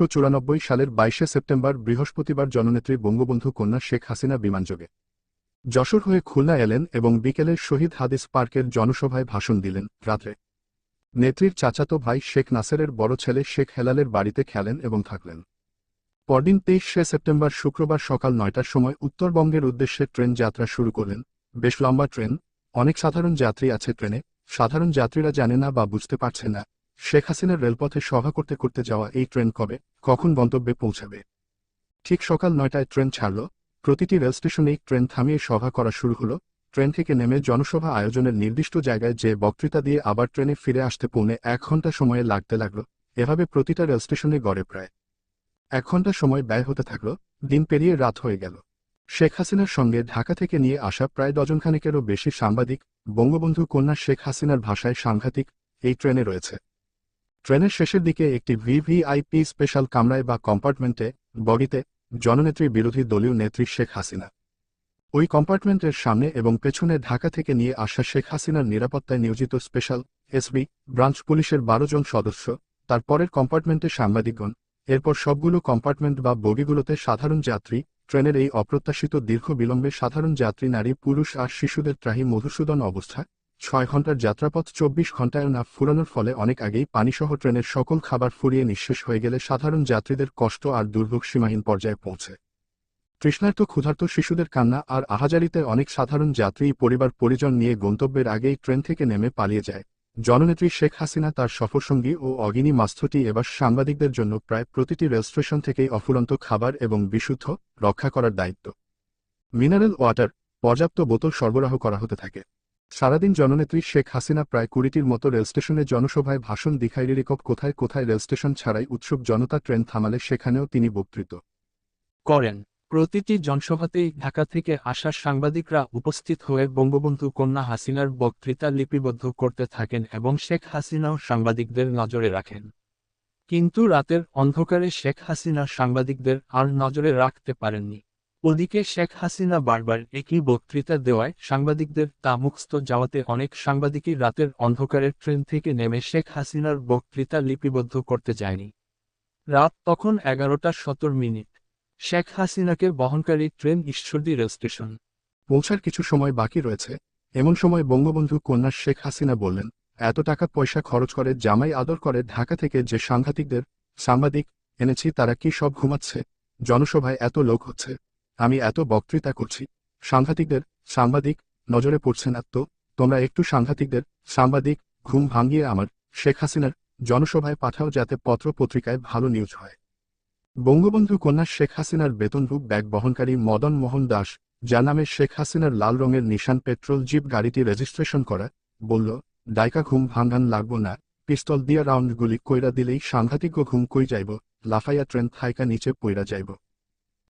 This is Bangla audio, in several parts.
উনিশশো সালের বাইশে সেপ্টেম্বর বৃহস্পতিবার জননেত্রী বঙ্গবন্ধু কন্যা শেখ হাসিনা বিমানযোগে যশোর হয়ে খুলনা এলেন এবং বিকেলে শহীদ হাদিস পার্কের জনসভায় ভাষণ দিলেন রাত্রে। নেত্রীর চাচাতো ভাই শেখ নাসেরের বড় ছেলে শেখ হেলালের বাড়িতে খেলেন এবং থাকলেন। পরদিন তেইশে সেপ্টেম্বর শুক্রবার সকাল নয়টার সময় উত্তরবঙ্গের উদ্দেশ্যে ট্রেন যাত্রা শুরু করলেন। বেশ লম্বা ট্রেন, অনেক সাধারণ যাত্রী আছে ট্রেনে, সাধারণ যাত্রীরা জানে না বা বুঝতে পারছে না। শেখ হাসিনার রেলপথে সভা করতে করতে যাওয়া এই ট্রেন কবে, কখন গন্তব্যে পৌঁছাবে? ঠিক সকাল নয়টায় ট্রেন ছাড়ল, প্রতিটি রেল স্টেশনেই ট্রেন থামিয়ে সভা করা শুরু হলো, ট্রেন থেকে নেমে জনসভা আয়োজনের নির্দিষ্ট জায়গায় যে বক্তৃতা দিয়ে আবার ট্রেনে ফিরে আসতে পৌনে এক ঘণ্টা সময়ে লাগতে লাগল, এভাবে প্রতিটা রেল স্টেশনে গড়ে প্রায় এক ঘণ্টা সময় ব্যয় হতে থাকল, দিন পেরিয়ে রাত হয়ে গেল। শেখ হাসিনার সঙ্গে ঢাকা থেকে নিয়ে আসা প্রায় ডজনখানেকেরও বেশি সাংবাদিক, বঙ্গবন্ধু কন্যা শেখ হাসিনার ভাষায় সাংঘাতিক এই ট্রেনে রয়েছে। ট্রেনের শেষের দিকে একটি ভিভিআইপি স্পেশাল কামরায় বা কম্পার্টমেন্টে বগিতে জননেত্রী বিরোধী দলীয় নেত্রী শেখ হাসিনা। ওই কম্পার্টমেন্টের সামনে এবং পেছনে ঢাকা থেকে নিয়ে আসা শেখ হাসিনার নিরাপত্তায় নিয়োজিত স্পেশাল এসবি ব্রাঞ্চ পুলিশের বারো জন সদস্য, তার পরের কম্পার্টমেন্টে সাংবাদিকগণ, এরপর সবগুলো কম্পার্টমেন্ট বা বগিগুলোতে সাধারণ যাত্রী, ট্রেনের এই অপ্রত্যাশিত দীর্ঘ বিলম্বে সাধারণ যাত্রী, নারী, পুরুষ আর শিশুদের ত্রাহি মধুসূদন অবস্থা ছয় ঘণ্টার যাত্রাপথ চব্বিশ ঘন্টায় না ফুরানোর ফলে অনেক আগেই পানিসহ ট্রেনের সকল খাবার ফুরিয়ে নিঃশেষ হয়ে গেলে সাধারণ যাত্রীদের কষ্ট আর দুর্ভোগ সীমাহীন পর্যায়ে পৌঁছে। তৃষ্ণার্ত ক্ষুধার্ত শিশুদের কান্না আর আহাজারিতে অনেক সাধারণ যাত্রী, পরিবার, পরিজন নিয়ে গন্তব্যের আগেই ট্রেন থেকে নেমে পালিয়ে যায়। জননেত্রী শেখ হাসিনা তার সফরসঙ্গী ও অগিনী মাস্থটি এবার সাংবাদিকদের জন্য প্রায় প্রতিটি রেল স্টেশন থেকেই অফুরন্ত খাবার এবং বিশুদ্ধ রক্ষা করার দায়িত্ব। মিনারেল ওয়াটার, পর্যাপ্ত বোতল সরবরাহ করা হতে থাকে। সারাদিন জননেত্রী শেখ হাসিনা প্রায় কুড়িটির মতো রেল স্টেশনে জনসভায় ভাষণ দিখাইলে দিখাইরিকপ কোথায় কোথায় রেল স্টেশন ছাড়াই উৎসুক জনতা ট্রেন থামালে সেখানেও তিনি বক্তৃত। করেন, প্রতিটি জনসভাতেই ঢাকা থেকে আসা সাংবাদিকরা উপস্থিত হয়ে বঙ্গবন্ধু কন্যা হাসিনার বক্তৃতা লিপিবদ্ধ করতে থাকেন এবং শেখ হাসিনাও সাংবাদিকদের নজরে রাখেন। কিন্তু রাতের অন্ধকারে শেখ হাসিনা সাংবাদিকদের আর নজরে রাখতে পারেননি। ওদিকে শেখ হাসিনা বারবার একই বক্তৃতা দেওয়ায় সাংবাদিকদের তা মুখস্থ যাওয়াতে অনেক সাংবাদিকই রাতের অন্ধকারের ট্রেন থেকে নেমে শেখ হাসিনার বক্তৃতা লিপিবদ্ধ করতে যায়নি। রাত তখন এগারোটা সত্তর মিনিট। শেখ হাসিনাকে বহনকারী ট্রেন ঈশ্বরদী রেল স্টেশন। পৌঁছার কিছু সময় বাকি রয়েছে। এমন সময় বঙ্গবন্ধু কন্যা শেখ হাসিনা বললেন, এত টাকা পয়সা খরচ করে জামাই আদর করে ঢাকা থেকে যে সাংঘাতিকদের সাংবাদিক এনেছি তারা কি সব ঘুমাচ্ছে? জনসভায় এত লোক হচ্ছে। আমি এত বক্তৃতা করছি। সাংঘাতিকদের সাংবাদিক নজরে পড়ছে না তো। তোমরা একটু সাংঘাতিকদের সাংবাদিক ঘুম ভাঙিয়ে আমার শেখ হাসিনার জনসভায় পাঠাও যাতে পত্র পত্রিকায় ভালো নিউজ হয়। বঙ্গবন্ধু কন্যা শেখ হাসিনার বেতনভুক ব্যাগ বহনকারী মদন মোহন দাস, যার নামে শেখ হাসিনার লাল রঙের নিশান পেট্রোল জিপ গাড়িটি রেজিস্ট্রেশন করা, বলল, ডাইকা ঘুম ভাঙ্গান লাগবো না। পিস্তল দিয়া রাউন্ড গুলি কইরা দিলেই সাংঘাতিক ঘুম কই যাইব। লাফাইয়া ট্রেন থাইকা নিচে পইরা যাইব।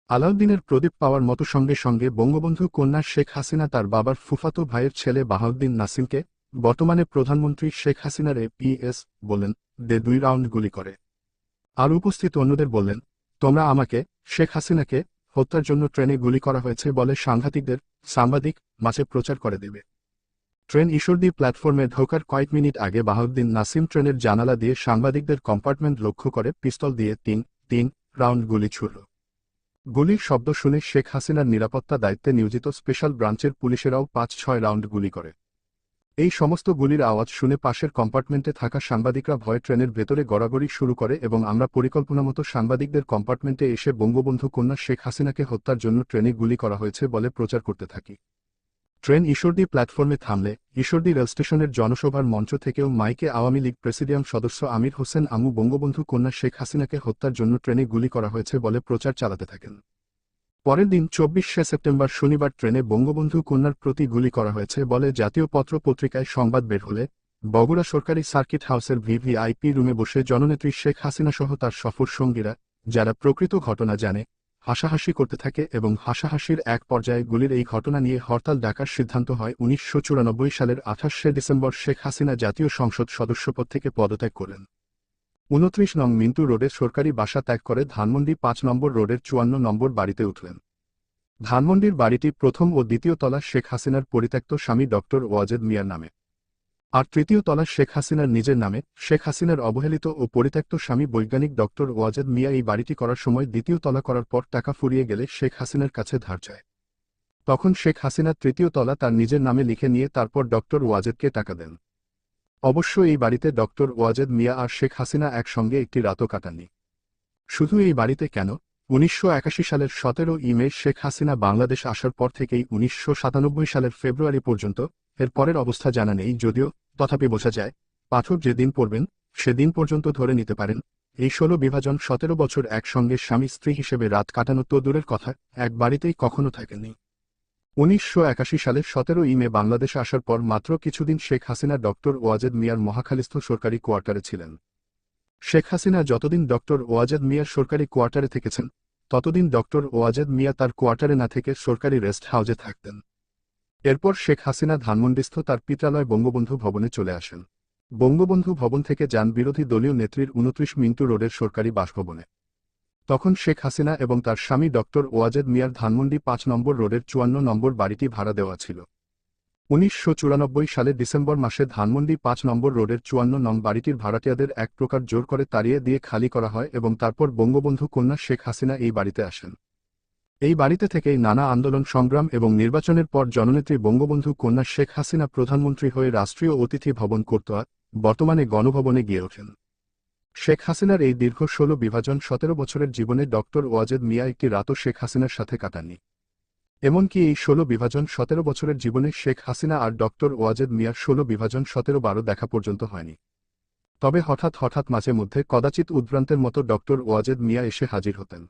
আলাউদ্দিনের প্রদীপ পাওয়ার মতো সঙ্গে সঙ্গে বঙ্গবন্ধু কন্যা শেখ হাসিনা তার বাবার ফুফাতো ভাইয়ের ছেলে বাহাউদ্দিন নাসিমকে বর্তমানে প্রধানমন্ত্রী শেখ হাসিনার এপিএস বললেন দে দুই রাউন্ড গুলি করে। আর উপস্থিত অন্যদের বললেন তোমরা আমাকে, শেখ হাসিনাকে, হত্যার জন্য ট্রেনে গুলি করা হয়েছে বলে সাংঘাতিকদের সাংবাদিক মাঝে প্রচার করে দেবে। ট্রেন ঈশ্বরদী প্ল্যাটফর্মে ঢোকার কয়েক মিনিট আগে বাহাউদ্দিন নাসিম ট্রেনের জানালা দিয়ে সাংবাদিকদের কম্পার্টমেন্ট লক্ষ্য করে পিস্তল দিয়ে তিন তিন রাউন্ড গুলি ছুড়ল। গুলির শব্দ শুনে শেখ হাসিনার নিরাপত্তা দায়িত্বে নিয়োজিত স্পেশাল ব্রাঞ্চের পুলিশেরাও পাঁচ ছয় রাউন্ড গুলি করে। এই সমস্ত গুলির আওয়াজ শুনে পাশের কম্পার্টমেন্টে থাকা সাংবাদিকরা ভয়ে ট্রেনের ভেতরে গড়াগড়ি শুরু করে এবং আমরা পরিকল্পনামতো সাংবাদিকদের কম্পার্টমেন্টে এসে বঙ্গবন্ধু কন্যা শেখ হাসিনাকে হত্যার জন্য ট্রেনে গুলি করা হয়েছে বলে প্রচার করতে থাকি। ট্রেন ঈশ্বরদী প্ল্যাটফর্মে থামলে ঈশ্বরদী রেল স্টেশনের জনসভার মঞ্চ থেকেও মাইকে আওয়ামী লীগ প্রেসিডিয়াম সদস্য আমির হোসেন আমু বঙ্গবন্ধু কন্যা শেখ হাসিনাকে হত্যার জন্য ট্রেনে গুলি করা হয়েছে বলে প্রচার চালাতে থাকেন। পরের দিন চব্বিশে সেপ্টেম্বর শনিবার ট্রেনে বঙ্গবন্ধু কন্যার প্রতি গুলি করা হয়েছে বলে জাতীয় পত্র পত্রিকায় সংবাদ বের হলে বগুড়া সরকারি সার্কিট হাউসের ভিভিআইপি রুমে বসে জননেত্রী শেখ হাসিনা সহ তার সফর সঙ্গীরা, যারা প্রকৃত ঘটনা জানে হাসাহাসি করতে থাকে এবং হাসাহাসির এক পর্যায়ে গুলির এই ঘটনা নিয়ে হরতাল ডাকার সিদ্ধান্ত হয় উনিশশো চুরানব্বই সালের আঠাশে ডিসেম্বর শেখ হাসিনা জাতীয় সংসদ সদস্যপদ থেকে পদত্যাগ করেন। উনত্রিশ নং মিন্টু রোডে সরকারি বাসা ত্যাগ করে ধানমন্ডি পাঁচ নম্বর রোডের চুয়ান্ন নম্বর বাড়িতে উঠলেন। ধানমন্ডির বাড়িটি প্রথম ও দ্বিতীয় তলা শেখ হাসিনার পরিত্যক্ত স্বামী ডক্টর ওয়াজেদ মিয়ার নামে। আর তৃতীয় তলা শেখ হাসিনার নিজের নামে, শেখ হাসিনার অবহেলিত ও পরিত্যক্ত স্বামী বৈজ্ঞানিক ডক্টর ওয়াজেদ মিয়া এই বাড়িটি করার সময় দ্বিতীয় তলা করার পর টাকা ফুরিয়ে গেলে শেখ হাসিনার কাছে ধার যায় তখন শেখ হাসিনা তৃতীয় তলা তার নিজের নামে লিখে নিয়ে তারপর ডক্টর ওয়াজেদকে টাকা দেন। অবশ্য এই বাড়িতে ডক্টর ওয়াজেদ মিয়া আর শেখ হাসিনা একসঙ্গে একটি রাতও কাটাননি। শুধু এই বাড়িতে কেন? উনিশশো একাশি সালের সতেরো ই মে শেখ হাসিনা বাংলাদেশ আসার পর থেকেই উনিশশো সাতানব্বই সালের ফেব্রুয়ারি পর্যন্ত এর পরের অবস্থা জানা নেই, যদিও তথাপি বোঝা যায় পাঠক যেদিন পড়বেন, সেদিন পর্যন্ত ধরে নিতে পারেন। এই ষোলো বিভাজন সতেরো বছর একসঙ্গে স্বামী স্ত্রী হিসেবে রাত কাটানো তো দূরের কথা, এক বাড়িতেই কখনো থাকেনি উনিশশো একাশি সালের সতেরো ই মে বাংলাদেশে আসার পর মাত্র কিছুদিন শেখ হাসিনা ডক্টর ওয়াজেদ মিয়ার মহাখালীস্থ সরকারি কোয়ার্টারে ছিলেন। শেখ হাসিনা যতদিন ডক্টর ওয়াজেদ মিয়ার সরকারি কোয়ার্টারে থেকেছেন, ততদিন ডক্টর ওয়াজেদ মিয়া তার কোয়ার্টারে না থেকে সরকারি রেস্ট হাউজে থাকতেন। এরপর শেখ হাসিনা ধানমন্ডিস্থ তার পিত্রালয় বঙ্গবন্ধু ভবনে চলে আসেন। বঙ্গবন্ধু ভবন থেকে যান বিরোধী দলীয় নেত্রীর উনত্রিশ মিন্টু রোডের সরকারি বাসভবনে। তখন শেখ হাসিনা এবং তার স্বামী ডক্টর ওয়াজেদ মিয়ার ধানমন্ডি পাঁচ নম্বর রোডের চুয়ান্ন নম্বর বাড়িটি ভাড়া দেওয়া ছিল। উনিশশো চুরানব্বই সালে ডিসেম্বর মাসে ধানমন্ডি পাঁচ নম্বর রোডের চুয়ান্ন নং বাড়িটির ভাড়াটিয়াদের এক প্রকার জোর করে তাড়িয়ে দিয়ে খালি করা হয় এবং তারপর বঙ্গবন্ধু কন্যা শেখ হাসিনা এই বাড়িতে আসেন। এই বাড়িতে থেকেই নানা আন্দোলন, সংগ্রাম এবং নির্বাচনের পর জননেত্রী বঙ্গবন্ধু কন্যা শেখ হাসিনা প্রধানমন্ত্রী হয়ে রাষ্ট্রীয় অতিথি ভবন করতোয়া বর্তমানে গণভবনে গিয়ে ওঠেন। শেখ হাসিনার এই দীর্ঘ ষোলো বিভাজন সতেরো বছরের জীবনে ডক্টর ওয়াজেদ মিয়া একটি রাতও শেখ হাসিনার সাথে কাটাননি। এমনকি এই ষোলো বিভাজন সতেরো বছরের জীবনে শেখ হাসিনা আর ডক্টর ওয়াজেদ মিয়ার ষোলো বিভাজন সতেরো বারো দেখা পর্যন্ত হয়নি। তবে হঠাৎ হঠাৎ মাঝে মধ্যে কদাচিৎ উদ্ভ্রান্তের মতো ডক্টর ওয়াজেদ মিয়া এসে হাজির হতেন।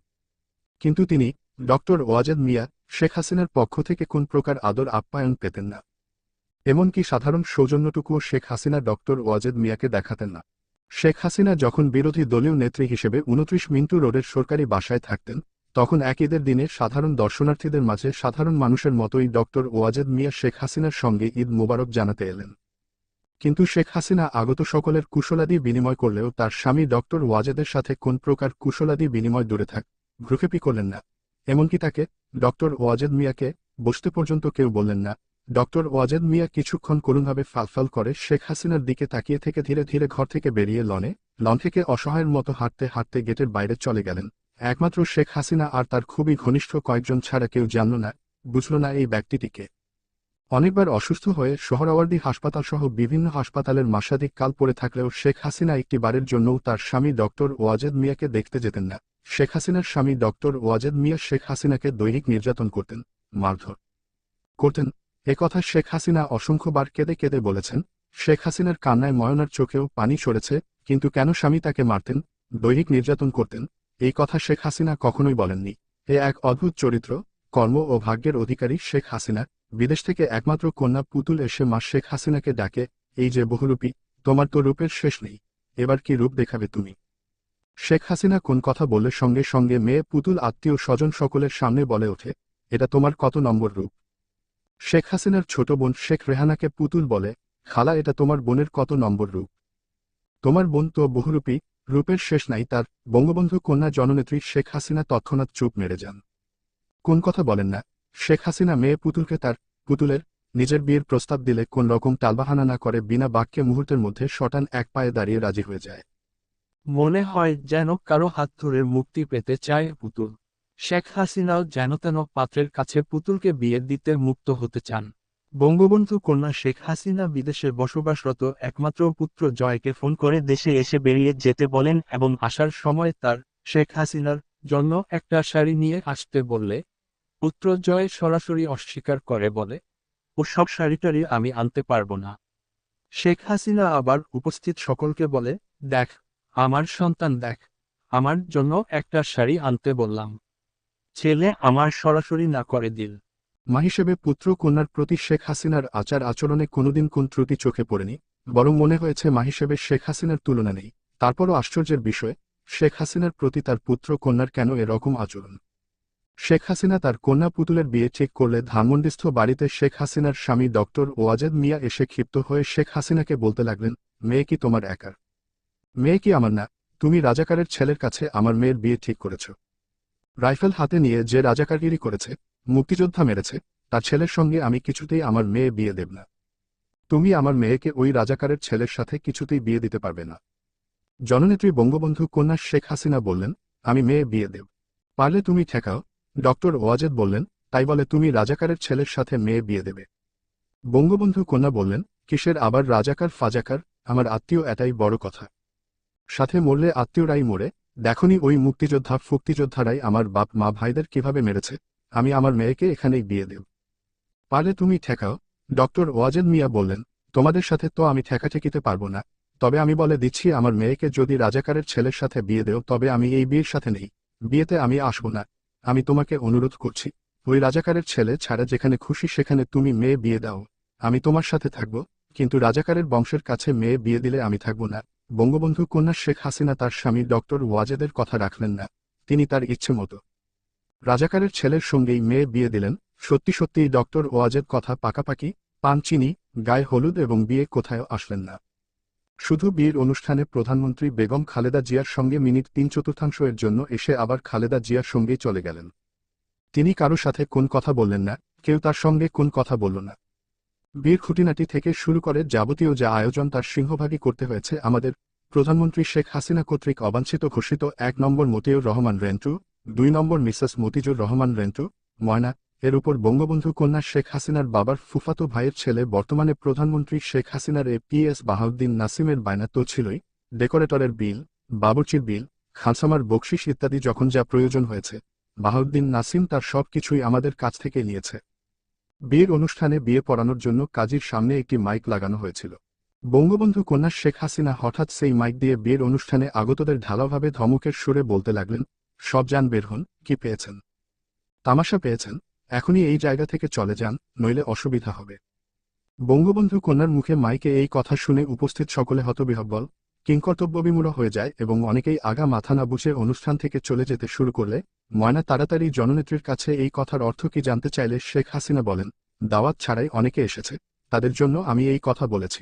কিন্তু তিনি ডক্টর ওয়াজেদ মিয়া, শেখ হাসিনার পক্ষ থেকে কোন প্রকার আদর আপ্যায়ন পেতেন না? এমনকি সাধারণ সৌজন্যটুকুও শেখ হাসিনা ডক্টর ওয়াজেদ মিয়াকে দেখাতেন না। শেখ হাসিনা যখন বিরোধী দলীয় নেত্রী হিসেবে উনত্রিশ মিন্টু রোডের সরকারি বাসায় থাকতেন, তখন এক ঈদের দিনে সাধারণ দর্শনার্থীদের মাঝে সাধারণ মানুষের মতোই ডক্টর ওয়াজেদ মিয়া শেখ হাসিনার সঙ্গে ঈদ মোবারক জানাতে এলেন। কিন্তু শেখ হাসিনা আগত সকলের কুশলাদি বিনিময় করলেও তার স্বামী ডক্টর ওয়াজেদের সাথে কোন প্রকার কুশলাদি বিনিময় দূরে থাক, ভ্রুক্ষেপই করলেন না। এমনকি তাকে ডক্টর ওয়াজেদ মিয়াকে বসতে পর্যন্ত কেউ বললেন না। ডক্টর ওয়াজেদ মিয়া কিছুক্ষণ করুণভাবে ফালফাল করে শেখ হাসিনার দিকে তাকিয়ে থেকে ধীরে ধীরে ঘর থেকে বেরিয়ে লনে, লন থেকে অসহায়ের মতো হাঁটতে হাঁটতে গেটের বাইরে চলে গেলেন। একমাত্র শেখ হাসিনা আর তার খুবই ঘনিষ্ঠ কয়েকজন ছাড়া কেউ জানল না, বুঝল না এই ব্যক্তিটিকে। অনেকবার অসুস্থ হয়ে সোহরাওয়ার্দী হাসপাতাল সহ বিভিন্ন হাসপাতালের মাসাদিক কাল পড়ে থাকলেও শেখ হাসিনা একটি বারের জন্যও তার স্বামী ডক্টর ওয়াজেদ মিয়াকে দেখতে যেতেন না। শেখ হাসিনার স্বামী ডক্টর ওয়াজেদ মিয়া শেখ হাসিনাকে দৈনিক নির্যাতন করতেন, মারধর করতেন। একথা শেখ হাসিনা অসংখ্যবার কেঁদে কেঁদে বলেছেন, শেখ হাসিনার কান্নায় ময়নার চোখেও পানি সরেছে, কিন্তু কেন স্বামী তাকে মারতেন দৈহিক নির্যাতন করতেন, এই কথা শেখ হাসিনা কখনোই বলেননি। এ এক অদ্ভুত চরিত্র, কর্ম ও ভাগ্যের অধিকারী শেখ হাসিনা, বিদেশ থেকে একমাত্র কন্যা পুতুল এসে মা শেখ হাসিনাকে ডাকে, এই যে বহুরূপী, তোমার তো রূপের শেষ নেই, এবার কি রূপ দেখাবে তুমি? শেখ হাসিনা কোন কথা বললে সঙ্গে সঙ্গে মেয়ে, পুতুল, আত্মীয়, স্বজন সকলের সামনে বলে ওঠে, এটা তোমার কত নম্বর রূপ? শেখ হাসিনার ছোট বোন শেখ রেহানাকে পুতুল বলে, খালা, এটা তোমার বোনের কত নম্বর রূপ? তোমার বোন তো বহুরূপী, রূপের শেষ নাই তার, বঙ্গবন্ধু কন্যা জননেত্রী শেখ হাসিনা তৎক্ষণাৎ চুপ মেরে যান। কোন কথা বলেন না, শেখ হাসিনা মেয়ে, পুতুলকে তার, পুতুলের, নিজের বিয়ের প্রস্তাব দিলে কোন রকম টালবাহানা না করে বিনা বাক্যে মুহূর্তের মধ্যে শটান এক পায়ে দাঁড়িয়ে রাজি হয়ে যায়। মনে হয় যেন কারও হাত ধরে মুক্তি পেতে চায় পুতুল। শেখ হাসিনাও যেন তেন পাত্রের কাছে পুতুলকে বিয়ে দিতে মুক্ত হতে চান। বঙ্গবন্ধু কন্যা শেখ হাসিনা বিদেশে বসবাসরত একমাত্র পুত্র জয়কে ফোন করে দেশে এসে বেরিয়ে যেতে বলেন এবং আসার সময় তার শেখ হাসিনার জন্য একটা শাড়ি নিয়ে আসতে বললে, পুত্র জয় সরাসরি অস্বীকার করে বলে, ও সব শাড়িটারি আমি আনতে পারব না। শেখ হাসিনা আবার উপস্থিত সকলকে বলে, দেখ আমার সন্তান দেখ, আমার জন্য একটা শাড়ি আনতে বললাম। ছেলে আমার সরাসরি না করে দিল। মা হিসেবে পুত্র কন্যার প্রতি শেখ হাসিনার আচার আচরণে কোনোদিন কোন ত্রুটি চোখে পড়েনি, বরং মনে হয়েছে মা হিসেবে শেখ হাসিনার তুলনা নেই। তারপরও আশ্চর্যের বিষয়, শেখ হাসিনার প্রতি তার পুত্র কন্যার কেন এরকম আচরণ? শেখ হাসিনা তার কন্যা পুতুলের বিয়ে ঠিক করলে ধানমন্ডিস্থ বাড়িতে শেখ হাসিনার স্বামী ডক্টর ওয়াজেদ মিয়া এসে ক্ষিপ্ত হয়ে শেখ হাসিনাকে বলতে লাগলেন, মেয়ে কি তোমার একার মেয়ে কি আমার না? তুমি রাজাকারের ছেলের কাছে আমার মেয়ের বিয়ে ঠিক করেছ। রাইফেল হাতে নিয়ে যে রাজাকারগিরি করেছে, মুক্তিযোদ্ধা মেরেছে, তার ছেলের সঙ্গে আমি কিছুতেই আমার মেয়ে বিয়ে দেব না। তুমি আমার মেয়েকে ওই রাজাকারের ছেলের সাথে কিছুতেই বিয়ে দিতে পারবে না। জননেত্রী বঙ্গবন্ধু কন্যা শেখ হাসিনা বললেন, আমি মেয়ে বিয়ে দেব। পারলে তুমি ঠেকাও। ডক্টর ওয়াজেদ বললেন, তাই বলে তুমি রাজাকারের ছেলের সাথে মেয়ে বিয়ে দেবে। বঙ্গবন্ধু কন্যা বললেন, কিসের আবার রাজাকার ফাজাকার? আমার আত্মীয় এটাই বড় কথা। সাথে মরলে আত্মীয়রাই মরে, দেখনি ওই মুক্তিযোদ্ধা ফুক্তিযোদ্ধারাই আমার বাপ মা ভাইদের কীভাবে মেরেছে, আমি আমার মেয়েকে এখানেই বিয়ে দেব। পারলে তুমি ঠেকাও, ডক্টর ওয়াজেদ মিয়া বললেন, তোমাদের সাথে তো আমি ঠেকাঠেকিতে পারব না, তবে আমি বলে দিচ্ছি আমার মেয়েকে যদি রাজাকারের ছেলের সাথে বিয়ে দেও, তবে আমি এই বিয়ের সাথে নেই, বিয়েতে আমি আসব না, আমি তোমাকে অনুরোধ করছি, ওই রাজাকারের ছেলে ছাড়া যেখানে খুশি সেখানে তুমি মেয়ে বিয়ে দাও, আমি তোমার সাথে থাকব, কিন্তু রাজাকারের বংশের কাছে মেয়ে বিয়ে দিলে আমি থাকব না। বঙ্গবন্ধু কন্যা শেখ হাসিনা তার স্বামী ডক্টর ওয়াজেদের কথা রাখলেন না। তিনি তার ইচ্ছে মতো। রাজাকারের ছেলের সঙ্গেই মেয়ে বিয়ে দিলেন। সত্যি সত্যি ডক্টর ওয়াজেদ কথা পাকাপাকি, পান চিনি, গায়ে হলুদ এবং বিয়ে কোথায় আসলেন না। শুধু বিয়ের অনুষ্ঠানে প্রধানমন্ত্রী বেগম খালেদা জিয়ার সঙ্গে মিনিট তিন চতুর্থাংশ এর জন্য এসে আবার খালেদা জিয়ার সঙ্গেই চলে গেলেন। তিনি কারও সাথে কোন কথা বললেন না, কেউ তার সঙ্গে কোন কথা বলল না। বীর খুঁটিনাটি থেকে শুরু করে যাবতীয় যা আয়োজন তার সিংহভাগই করতে হয়েছে আমাদের প্রধানমন্ত্রী শেখ হাসিনা কর্তৃক অবাঞ্ছিত ঘোষিত এক নম্বর মতিউর রহমান রেন্টু, দুই নম্বর মিসেস মতিজুর রহমান রেন্টু, ময়না, এর উপর বঙ্গবন্ধু কন্যা শেখ হাসিনার বাবার ফুফাতো ভাইয়ের ছেলে বর্তমানে প্রধানমন্ত্রী শেখ হাসিনার এ পি এস বাহাউদ্দিন নাসিমের বায়না তো ছিলই, ডেকোরেটরের বিল, বাবুর্চির বিল, খানসামার বকশিস ইত্যাদি যখন যা প্রয়োজন হয়েছে, বাহাউদ্দিন নাসিম তার সব কিছুই আমাদের কাছ থেকে নিয়েছে। বিয়ের অনুষ্ঠানে বিয়ে পড়ানোর জন্য কাজীর সামনে একটি মাইক লাগানো হয়েছিল। বঙ্গবন্ধু কন্যা শেখ হাসিনা হঠাৎ সেই মাইক দিয়ে বিয়ের অনুষ্ঠানে আগতদের ঢালাভাবে ধমকের সুরে বলতে লাগলেন, সব যান, বের হন, কি পেয়েছেন? তামাশা পেয়েছেন? এখনই এই জায়গা থেকে চলে যান, নইলে অসুবিধা হবে। বঙ্গবন্ধু কন্যার মুখে মাইকে এই কথা শুনে উপস্থিত সকলে হতবিহব্বল কিংকর্তব্যবিমূঢ় হয়ে যায় এবং অনেকেই আগা মাথা না বুঝে অনুষ্ঠান থেকে চলে যেতে শুরু করলে ময়না তাড়াতাড়ি জননেত্রীর কাছে এই কথার অর্থ কি জানতে চাইলে শেখ হাসিনা বলেন, দাওয়াত ছাড়াই অনেকে এসেছে। তাদের জন্য আমি এই কথা বলেছি।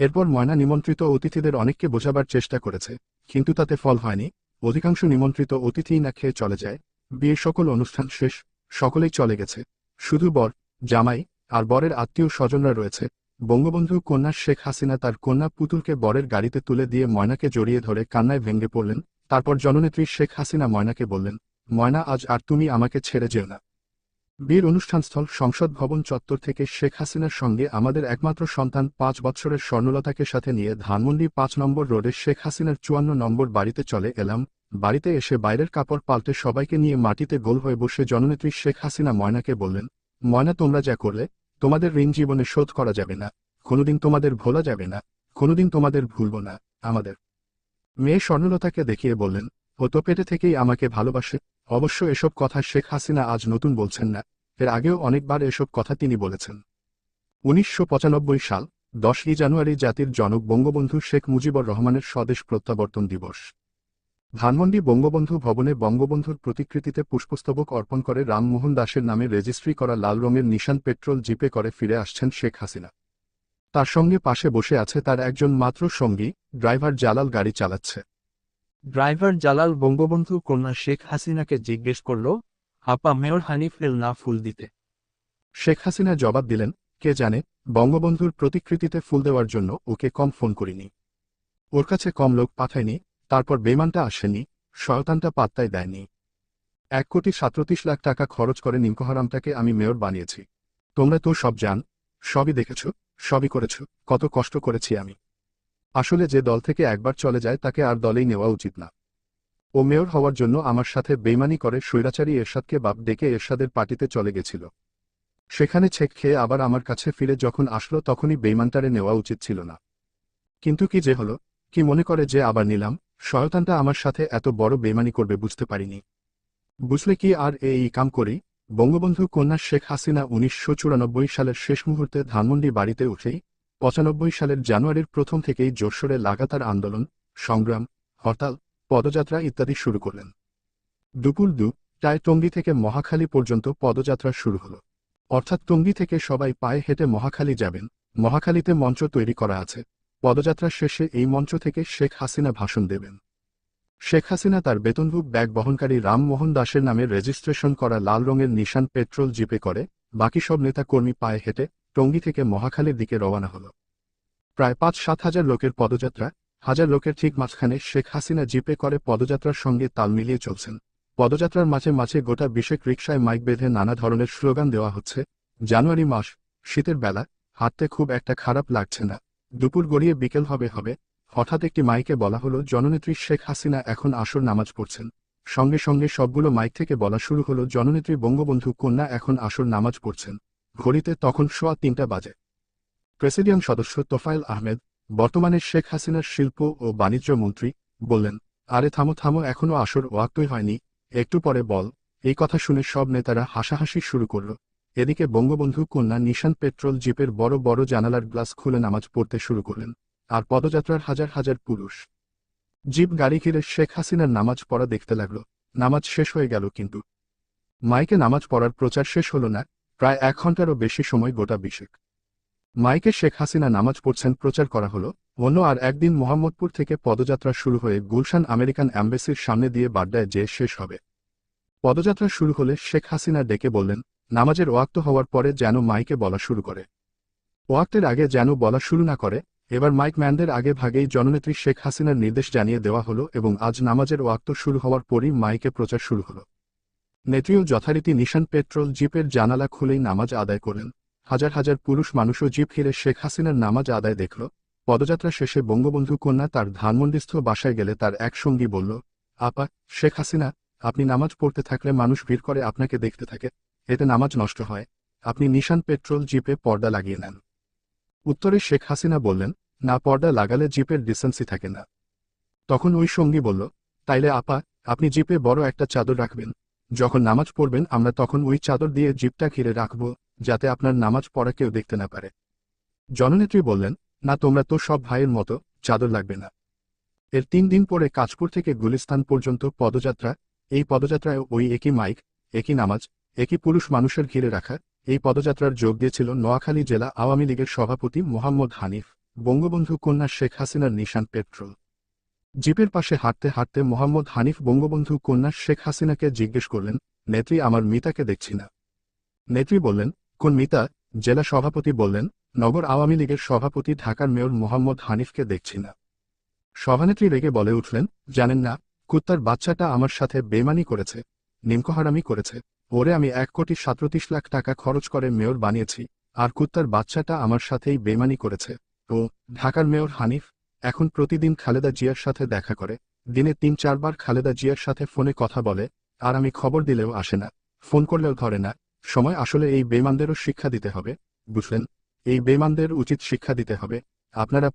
এরপর ময়না নিমন্ত্রিত অতিথিদের অনেককে বোঝাবার চেষ্টা করেছে, কিন্তু তাতে ফল হয়নি। অধিকাংশ নিমন্ত্রিত অতিথিই না খেয়ে চলে যায়। বিয়ের সকল অনুষ্ঠান শেষ, সকলেই চলে গেছে। শুধু বর, জামাই আর বরের আত্মীয় স্বজনরা রয়েছে। বঙ্গবন্ধু কন্যা শেখ হাসিনা তার কন্যা পুতুলকে বরের গাড়িতে তুলে দিয়ে ময়নাকে জড়িয়ে ধরে কান্নায় ভেঙে পড়লেন। তারপর জননেত্রী শেখ হাসিনা ময়নাকে বললেন ময়না, আজ আর তুমি আমাকে ছেড়ে যেও না। বীর অনুষ্ঠানস্থল সংসদ ভবন চত্বর থেকে শেখ হাসিনার সঙ্গে আমাদের একমাত্র সন্তান পাঁচ বৎসরের স্বর্ণলতাকে সাথে নিয়ে ধানমন্ডি পাঁচ নম্বর রোডে শেখ হাসিনার চুয়ান্ন নম্বর বাড়িতে চলে এলাম। বাড়িতে এসে বাইরের কাপড় পাল্টে সবাইকে নিয়ে মাটিতে গোল হয়ে বসে জননেত্রী শেখ হাসিনা ময়নাকে বললেন, ময়না, তোমরা যা করলে, তোমাদের ঋণ জীবনে শোধ করা যাবে না। কোনোদিন তোমাদের ভোলা যাবে না। কোনোদিন তোমাদের ভুলব না আমাদের। মেয়ে স্বর্ণলতাকে দেখিয়ে বললেন ও তো পেটে থেকেই আমাকে ভালোবাসে। অবশ্য এসব কথা শেখ হাসিনা আজ নতুন বলছেন না। এর আগেও অনেকবার এসব কথা তিনি বলেছেন। উনিশশো পঁচানব্বই সাল, দশই জানুয়ারি জাতির জনক বঙ্গবন্ধু শেখ মুজিবুর রহমানের স্বদেশ প্রত্যাবর্তন দিবস। ধানমন্ডি বঙ্গবন্ধু ভবনে বঙ্গবন্ধুর প্রতিকৃতিতে পুষ্পস্তবক অর্পণ করে রামমোহন দাসের নামে রেজিস্ট্রি করা লাল রঙের নিশান পেট্রোল জিপে করে ফিরে আসছেন শেখ হাসিনা। তার সঙ্গে পাশে বসে আছে তার একজন মাত্র সঙ্গী, ড্রাইভার জালাল গাড়ি চালাচ্ছে। ড্রাইভার জালাল বঙ্গবন্ধু কন্যা শেখ হাসিনাকে জিজ্ঞেস করল, আপা মেয়র হানিফ এল না ফুল দিতে? শেখ হাসিনা জবাব দিলেন, কে জানে, বঙ্গবন্ধুর প্রতিকৃতিতে ফুল দেওয়ার জন্য ওকে কম ফোন করিনি। ওর কাছে কম লোক পাঠায়নি, তারপর বেমানটা আসেনি, শয়তানটা পাত্তায় দেয়নি। এক কোটি সাতত্রিশ লাখ টাকা খরচ করে নিমকহারামটাকে আমি মেয়র বানিয়েছি। তোমরা তো সব জান, সবই দেখেছ, সবই করেছ, কত কষ্ট করেছি আমি। আসলে যে দল থেকে একবার চলে যায় তাকে আর দলেই নেওয়া উচিত না। ও মেয়র হওয়ার জন্য আমার সাথে বেইমানি করে স্বৈরাচারী এরশাদকে বাপ ডেকে এরশাদের পার্টিতে চলে গেছিল। সেখানে ছেক খেয়ে আবার আমার কাছে ফিরে যখন আসলো তখনই বেইমানটারে নেওয়া উচিত ছিল না। কিন্তু কি যে হলো, কি মনে করে যে আবার নিলাম, শয়তানটা আমার সাথে এত বড় বেমানি করবে বুঝতে পারিনি। বুঝলে কি আর এই কাম করি? বঙ্গবন্ধু কন্যা শেখ হাসিনা উনিশশো চুরানব্বই সালের শেষ মুহূর্তে ধানমন্ডি বাড়িতে উঠেই পঁচানব্বই সালের জানুয়ারির প্রথম থেকেই জোরসোরে লাগাতার আন্দোলন, সংগ্রাম, হরতাল, পদযাত্রা ইত্যাদি শুরু করলেন। দুপুর দু টায় টঙ্গী থেকে মহাখালী পর্যন্ত পদযাত্রা শুরু হল। অর্থাৎ টঙ্গী থেকে সবাই পায়ে হেঁটে মহাখালী যাবেন, মহাখালীতে মঞ্চ তৈরি করা আছে। পদযাত্রা শেষে এই মঞ্চ থেকে শেখ হাসিনা ভাষণ দেবেন। শেখ হাসিনা তার বেতনভুক ব্যাগ বহনকারী রামমোহন দাসের নামে রেজিস্ট্রেশন করা লাল রঙের নিশান পেট্রোল জিপে করে, বাকি সব নেতা কর্মী পায়ে হেঁটে টঙ্গী থেকে মহাখালীর দিকে রওনা হল। প্রায় পাঁচ সাত হাজার লোকের পদযাত্রা, হাজার লোকের ঠিক মাঝখানে শেখ হাসিনা জিপে করে পদযাত্রার সঙ্গে তাল মিলিয়ে চলছেন। পদযাত্রার মাঝে মাঝে গোটা বিশেক রিকশায় মাইক বেঁধে নানা ধরনের স্লোগান দেওয়া হচ্ছে। জানুয়ারি মাস, শীতের বেলা, হাঁটতে খুব একটা খারাপ লাগছে না। দুপুর গড়িয়ে বিকেল হবে হবে, হঠাৎ একটি মাইকে বলা হলো, জননেত্রী শেখ হাসিনা এখন আসর নামাজ পড়ছেন। সঙ্গে সঙ্গে সবগুলো মাইক থেকে বলা শুরু হলো, জননেত্রী বঙ্গবন্ধু কন্যা এখন আসর নামাজ পড়ছেন। ঘড়িতে তখন সোয়া তিনটা বাজে। প্রেসিডিয়াম সদস্য তোফায়েল আহমেদ, বর্তমানে শেখ হাসিনার শিল্প ও বাণিজ্য মন্ত্রী, বললেন, আরে থামো থামো, এখনও আসর ওয়াক্তই হয়নি। একটু পরে বল। এই কথা শুনে সব নেতারা হাসাহাসি শুরু করল। এদিকে বঙ্গবন্ধু কন্যা নিশান পেট্রোল জিপের বড় বড় জানালার গ্লাস খুলে নামাজ পড়তে শুরু করলেন, আর পদযাত্রার হাজার হাজার পুরুষ। জিপ গাড়ি ঘিরে শেখ হাসিনার নামাজ পড়া দেখতে লাগল। নামাজ শেষ হয়ে গেল কিন্তু। মাইকে নামাজ পড়ার প্রচার শেষ হল না। প্রায় এক ঘন্টারও বেশি সময় গোটা বিশেক। মাইকে শেখ হাসিনা নামাজ পড়ছেন, প্রচার করা হলো। অন্য আর একদিন মোহাম্মদপুর থেকে পদযাত্রা শুরু হয়ে গুলশান আমেরিকান অ্যাম্বাসির সামনে দিয়ে বাড্ডায় যে শেষ হবে। পদযাত্রা শুরু হলে শেখ হাসিনা ডেকে বললেন, নামাজের ওয়াক্ত হওয়ার পরে যেন মাইকে বলা শুরু করে। ওয়াক্তের আগে যেন বলা শুরু না করে, এবার মাইক ম্যানদের আগে ভাগেই জননেত্রী শেখ হাসিনার নির্দেশ জানিয়ে দেওয়া হলো এবং আজ নামাজের ওয়াক্ত শুরু হওয়ার পরই মাইকে প্রচার শুরু হলো। নেত্রীও যথারীতি নিশান পেট্রোল জিপের জানালা খুলেই নামাজ আদায় করলেন হাজার হাজার পুরুষ মানুষও জিপ ঘিরে শেখ হাসিনার নামাজ আদায় দেখল। পদযাত্রা শেষে বঙ্গবন্ধু কন্যা তার ধানমন্ডিস্থ বাসায় গেলে তার এক সঙ্গী বলল, আপা, শেখ হাসিনা, আপনি নামাজ পড়তে থাকলে মানুষ ভিড় করে আপনাকে দেখতে থাকে। এতে নামাজ নষ্ট হয়। আপনি নিশান পেট্রোল জিপে পর্দা লাগিয়ে নেন। উত্তরে শেখ হাসিনা বললেন, না, পর্দা লাগালে জিপের ডিসেন্সি থাকে না। তখন ওই সঙ্গী বলল, তাইলে আপা, আপনি জিপে বড় একটা চাদর রাখবেন। যখন নামাজ পড়বেন, আমরা তখন ওই চাদর দিয়ে জিপটা ঘিরে রাখব, যাতে আপনার নামাজ পড়া কেউ দেখতে না পারে। জননেত্রী বললেন, না, তোমরা তো সব ভাইয়ের মতো, চাদর লাগবে না। এর তিন দিন পরে কাজপুর থেকে গুলিস্তান পর্যন্ত পদযাত্রা, এই পদযাত্রায় ওই একই মাইক, একই নামাজ, একই পুরুষ মানুষের ঘিরে রাখা, এই পদযাত্রার যোগ দিয়েছিল নোয়াখালী জেলা আওয়ামী লীগের সভাপতি মোহাম্মদ হানিফ, বঙ্গবন্ধু কন্যা শেখ হাসিনার নিশান পেট্রোল। জিপের পাশে হাঁটতে হাঁটতে মোহাম্মদ হানিফ বঙ্গবন্ধু কন্যা শেখ হাসিনাকে জিজ্ঞেস করলেন, নেত্রী, আমার মিতাকে দেখছি না। নেত্রী বললেন, কোন মিতা? জেলা সভাপতি বললেন, নগর আওয়ামী লীগের সভাপতি ঢাকার মেয়র মোহাম্মদ হানিফকে দেখছি না। সভানেত্রী রেগে বলে উঠলেন, জানেন না, কুত্তার বাচ্চাটা আমার সাথে বেমানি করেছে, নিমকহারামি করেছে। ওরে, আমি এক কোটি সাতত্রিশ লাখ টাকা খরচ করে মেয়র বানিয়েছি, আর কুত্তার বাচ্চাটা আমার সাথেই বেমানি করেছে। ও ঢাকার মেয়র হানিফ এখন প্রতিদিন খালেদা জিয়ার সাথে দেখা করে, দিনে তিন চারবার খালেদা জিয়ার সাথে ফোনে কথা বলে, আর আমি খবর দিলেও আসে না, ফোন করলেও ধরে না, সময় আসলে এই বেমানদেরও শিক্ষা দিতে হবে, বুঝলেন? এই বেমানদের উচিত শিক্ষা দিতে হবে, আপনারা